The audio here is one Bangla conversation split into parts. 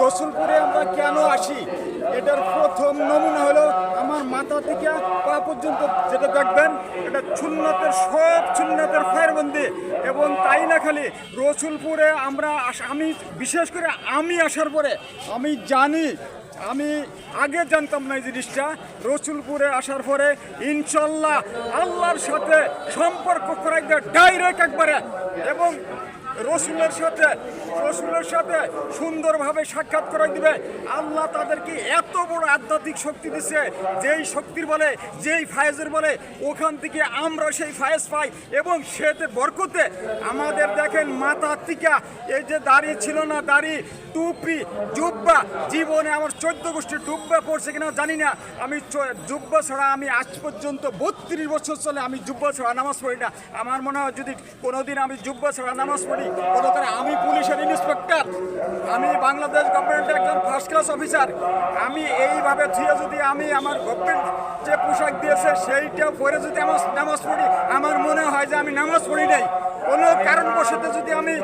রসুলপুরে আমরা কেন আসি? এটার প্রথম নমুনা হলো আমার মাথা থেকে পা পর্যন্ত যেটা দেখবেন, এটা সুন্নতের সব সুন্নতের ফায়ারবন্দি। এবং তাই না খালি, রসুলপুরে আমরা আমি বিশেষ করে আমি আসার পরে, আমি জানি, আমি আগে জানতাম না এই জিনিসটা। রসুলপুরে আসার পরে ইনশাল্লাহ আল্লাহর সাথে সম্পর্ক করাই ডাইরেক্ট একবারে। এবং রসুলের সাথে রসুলের সাথে সুন্দরভাবে সাক্ষাৎ করে দিবে। আল্লাহ তাদেরকে এত বড় আধ্যাত্মিক শক্তি দিছে, যেই শক্তির বলে, যেই ফায়েজের বলে, ওখান থেকে আমরা সেই ফায়েজ পাই এবং সেতে বরকতে আমাদের দেখেন মাথা টিকা এই যে দাড়ি ছিল না, দাড়ি, টুপি, জুব্বা, জীবনে আমার চোদ্দ গোষ্ঠী ডুব্বা পড়ছে কিনা জানি না। আমি জুব্বা ছাড়া আমি আজ পর্যন্ত বত্রিশ বছর চলে আমি জুব্বা ছাড়া নামাজ পড়ি না। আমার মনে হয় যদি কোনোদিন আমি জুব্বা ছাড়া নামাজ পড়ি কোনো করে আমি পুলিশের ইন্সপেক্টর, আমি বাংলাদেশ গভর্নমেন্টের একজন ফার্স্ট ক্লাস অফিসার আমি এইভাবে থুয়ে যদি আমি আমার গভর্নমেন্ট যে পোশাক দিয়েছে সেইটা পরে যদি আমার নামাজ পড়ি, আমার মনে হয় যে আমি নামাজ পড়ি নাই। কোনো কারণবশত যদি আমি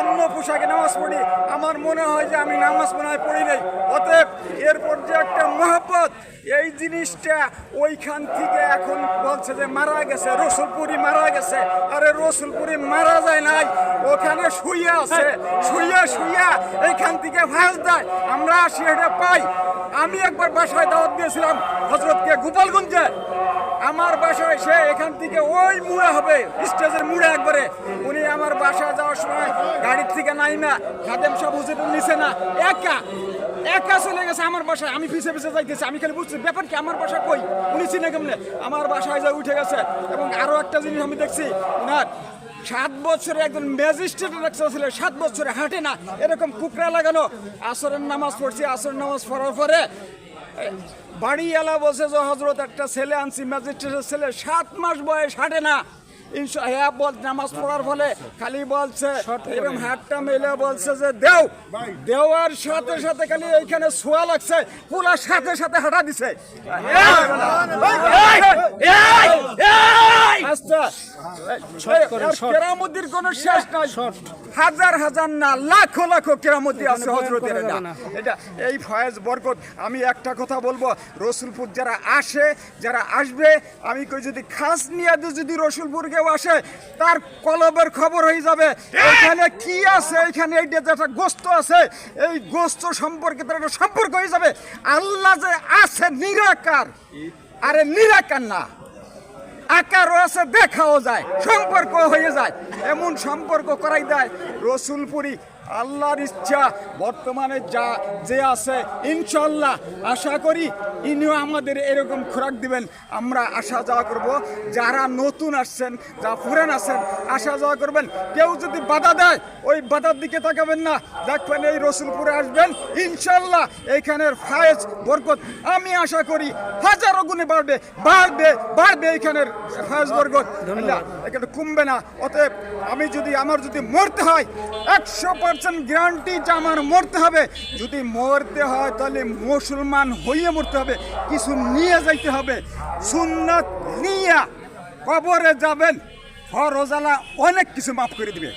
অন্য পোশাকে নামাজ পড়ি, আমার মনে হয় যে আমি নামাজ মনে হয় পড়ি নাই। অতএব এরপর যে একটা মহাপত এই জিনিসটা ওইখান থেকে এখন বলছে যে মারা গেছে, রসুলপুরি মারা গেছে। আরে রসুলপুরি মারা যায় নাই, ওখানে শুইয়া আছে, শুইয়া শুইয়া এইখান থেকে ভাস দেয়। আমরা আসি, এটা পাই। আমি একবার বাসায় দাওয়াত দিয়েছিলাম হজরতকে গোপালগঞ্জে। আমার বাসায় সে এখান থেকে ওই মুড়ে হবে। স্টেজের মুড়ে একবারে। উনি আমার বাসায় যাওয়ার সময় গাড়ির থেকে নাই না, খাদেম সব হুজুর নিছে না, একা একা চলে গেছে আমার বাসায়। আমি পিছে পিছে যাইতেছি, আমি খালি বুঝছি, ব্যাপার কি, আমার বাসা কই? উনি চিনে কেমনে? আমার বাসায় যা উঠে গেছে, এবং আরও একটা জিনিস আমি দেখছি ওনার সাত বছরে একজন ম্যাজিস্ট্রেট রাখছে ছিল, সাত বছরে হাঁটে না, এরকম কুকরা লাগানো। আসরের নামাজ পড়ছি, আসরের নামাজ পড়ার পরে বাড়িওয়ালা বলছে যে হজরত একটা ছেলে আনছি ম্যাজিস্ট্রেটের ছেলে সাত মাস বয়স হাঁটে না। হ্যাঁ বল নামাজ পড়ার ফলে খালি বলছে এরকম হাতটা মেলে বলছে যে দেও দেওয়ার সাথে সাথে খালি এইখানে ছোঁয়া লাগছে সাথে সাথে হাঁটা দিছে। কেরামতির কোন শেষ নাই। হাজার হাজার না লাখো লাখো কেরামতি আছে হজরতের এটা। এই ফয়েজ বরকত আমি একটা কথা বলব রসুলপুর যারা আসে যারা আসবে আমি কই যদি খাস নিয়ে যদি রসুলপুর কেউ আসে তার কলবের খবর হয়ে যাবে। এখানে কি আছে? এখানে এই যে যেটা গোস্ত আছে এই গোস্ত সম্পর্কে তার একটা সম্পর্ক হয়ে যাবে। আল্লাহ যে আছে নিরাকার আরে নিরাকার না। আকারও আছে দেখাও যায় সম্পর্ক হয়ে যায় এমন সম্পর্ক করাই দেয়। রসুলপুরি আল্লাহর ইচ্ছা বর্তমানে যা যে আছে ইনশাল্লাহ আশা করি ইনিও আমাদের এরকম খোরাক দিবেন। আমরা আসা যাওয়া করব। যারা নতুন আসছেন যা পুরান আছেন আসা যাওয়া করবেন। কেউ যদি বাধা দেয় ওই বাধার দিকে তাকাবেন না। দেখবেন এই রসুলপুরে আসবেন। ইনশাল্লাহ এইখানের ফায়েজ বরকত। আমি আশা করি হাজারো গুণে বাড়বে বাড়বে বাড়বে এইখানের ফায়েজ বরকত। এখানে কমবে না। অতএব আমি যদি আমার যদি মরতে হয় একশো পার্সেন্ট গ্যারান্টি যে আমার মরতে হবে। যদি মরতে হয়, তাহলে মুসলমান হইয়ে মরতে হবে, কিছু নিয়ে যাইতে হবে। সুন্নত নিয়ে কবরে যাবেন ফরজালা অনেক কিছু মাফ করে দিবে।